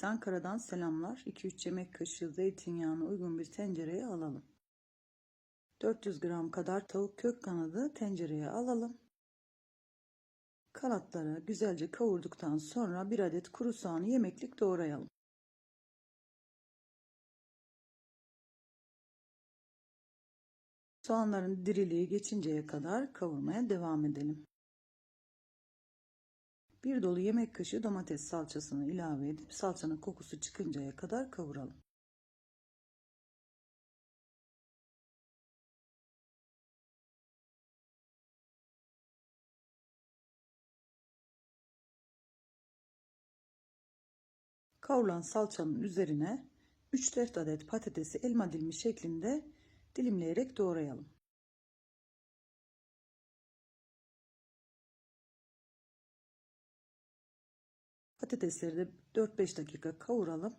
Herkese Ankara'dan selamlar. 2-3 yemek kaşığı zeytinyağını uygun bir tencereye alalım. 400 gram kadar tavuk kök kanadı tencereye alalım. Kanatları güzelce kavurduktan sonra bir adet kuru soğanı yemeklik doğrayalım. Soğanların diriliği geçinceye kadar kavurmaya devam edelim. Bir dolu yemek kaşığı domates salçasını ilave edip salçanın kokusu çıkıncaya kadar kavuralım. Kavrulan salçanın üzerine 3-4 adet patatesi elma dilimi şeklinde dilimleyerek doğrayalım. Patatesleri de 4-5 dakika kavuralım.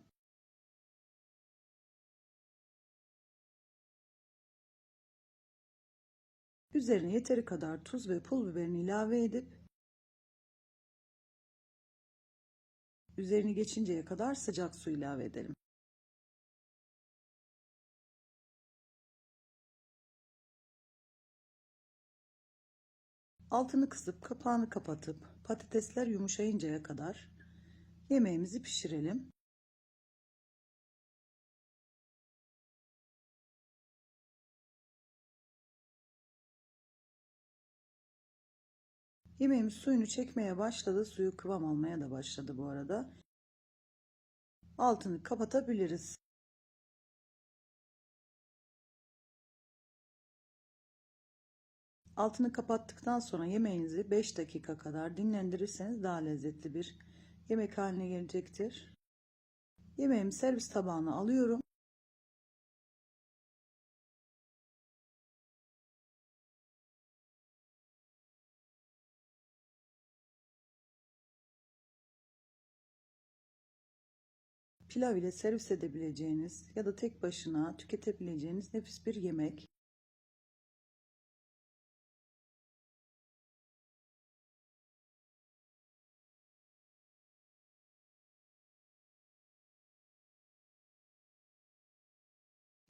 Üzerine yeteri kadar tuz ve pul biberini ilave edip üzerini geçinceye kadar sıcak su ilave edelim. Altını kısıp kapağını kapatıp patatesler yumuşayıncaya kadar yemeğimizi pişirelim. Yemeğimiz suyunu çekmeye başladı. Suyu kıvam almaya da başladı bu arada. Altını kapatabiliriz. Altını kapattıktan sonra yemeğinizi 5 dakika kadar dinlendirirseniz daha lezzetli bir yemek haline gelecektir. Yemeğimi servis tabağına alıyorum. Pilav ile servis edebileceğiniz ya da tek başına tüketebileceğiniz nefis bir yemek.